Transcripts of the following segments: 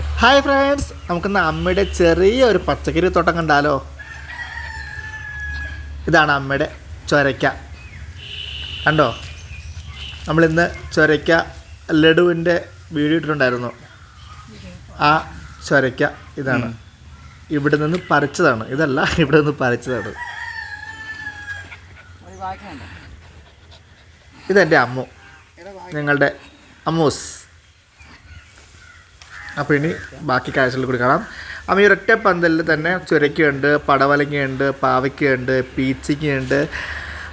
Hi friends നമുക്കിന്ന് അമ്മയുടെ ചെറിയ ഒരു പച്ചക്കറി തോട്ടം കണ്ടാലോ? ഇതാണ് അമ്മയുടെ ചൊരയ്ക്ക. കണ്ടോ? നമ്മളിന്ന് ചൊരയ്ക്ക ലഡുവിന്റെ വീഡിയോ ഇട്ടിട്ടുണ്ടായിരുന്നു. ആ ചൊരയ്ക്ക ഇതാണ്. ഇവിടെ നിന്ന് പറിച്ചതാണ്. ഇതല്ല ഇവിടെ നിന്ന് പറിച്ചതാണ്. ഇതെന്റെ അമ്മു. നിങ്ങളുടെ അമ്മൂസ്. അപ്പോൾ ഇനി ബാക്കി കാഴ്ചകൾ കൂടി കാണാം. അപ്പം ഈ ഒരൊറ്റ പന്തലിൽ തന്നെ ചുരക്കുണ്ട് പടവലങ്ങയുണ്ട് പാവയ്ക്കയുണ്ട് പീച്ചിങ്ങയുണ്ട്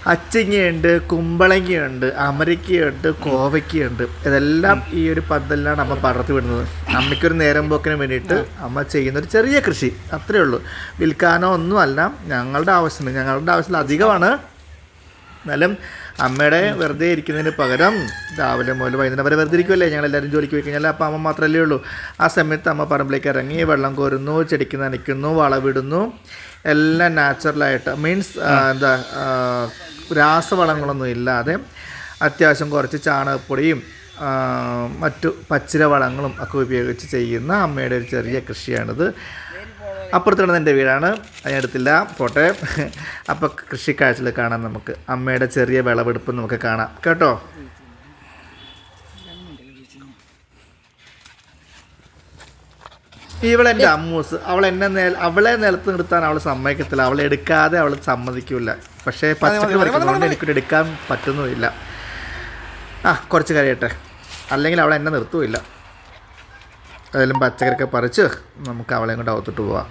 അച്ചിങ്ങയുണ്ട് കുമ്പളങ്ങയുണ്ട് അമരിക്കയുണ്ട് കോവയ്ക്കയുണ്ട് ഇതെല്ലാം ഈ ഒരു പന്തലിലാണ് അമ്മ പടർത്തി വിടുന്നത്. അമ്മയ്ക്കൊരു നേരം പോക്കിന് വേണ്ടിയിട്ട് അമ്മ ചെയ്യുന്നൊരു ചെറിയ കൃഷി. അത്രയേ ഉള്ളൂ. വിൽക്കാനോ ഒന്നുമല്ല ഞങ്ങളുടെ ആവശ്യത്തിന് ഞങ്ങളുടെ ആവശ്യത്തിൽ അധികമാണ്. എന്നാലും അമ്മയുടെ വെറുതെ ഇരിക്കുന്നതിന് പകരം രാവിലെ മുതൽ വൈകുന്നേരം വരെ വെറുതെ ഇരിക്കുമല്ലേ ഞങ്ങൾ എല്ലാവരും ജോലിക്ക് പോയി കഴിഞ്ഞാൽ അപ്പോൾ അമ്മ മാത്രമല്ലേ ഉള്ളൂ. ആ സമയത്ത് അമ്മ പറമ്പിലേക്ക് ഇറങ്ങി വെള്ളം കോരുന്നു ചെടിക്ക് നനയ്ക്കുന്നു വളവിടുന്നു. എല്ലാം നാച്ചുറലായിട്ട് മീൻസ് എന്താ രാസവളങ്ങളൊന്നും ഇല്ലാതെ അത്യാവശ്യം കുറച്ച് ചാണകപ്പൊടിയും മറ്റു പച്ചില വളങ്ങളും ഒക്കെ ഉപയോഗിച്ച് ചെയ്യുന്ന അമ്മയുടെ ഒരു ചെറിയ കൃഷിയാണിത്. അപ്പുറത്തുള്ളത് എന്റെ വീടാണ്. അതിനടുത്തില്ല പോട്ടെ. അപ്പോൾ കൃഷി കാഴ്ചകൾ കാണാം നമുക്ക്. അമ്മയുടെ ചെറിയ വിളവെടുപ്പ് നമുക്ക് കാണാം. കേട്ടോ? ഇവളെന്റെ അമ്മൂസ്. അവൾ എന്നെ നേൽ അവളെ നിലത്ത് നിർത്താൻ അവൾ സമ്മതിക്കത്തില്ല. അവളെ എടുക്കാതെ അവൾ സമ്മതിക്കില്ല പക്ഷേ പച്ചക്കറി പറിക്കുന്നതുകൊണ്ട് എനിക്കിട്ട് എടുക്കാൻ പറ്റുന്നുമില്ല. ആ കുറച്ച് കഴിയട്ടെ അല്ലെങ്കിൽ അവൾ എന്നെ നിർത്തുമില്ല. അതിലും പച്ചക്കറിയൊക്കെ പറിച്ച് നമുക്ക് അവളെ കൊണ്ട് അകത്തോട്ട് പോവാം.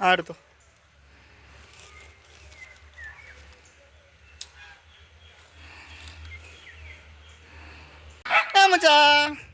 ആ എടുത്തോ. ആ മച്ചാ ഇവിടെ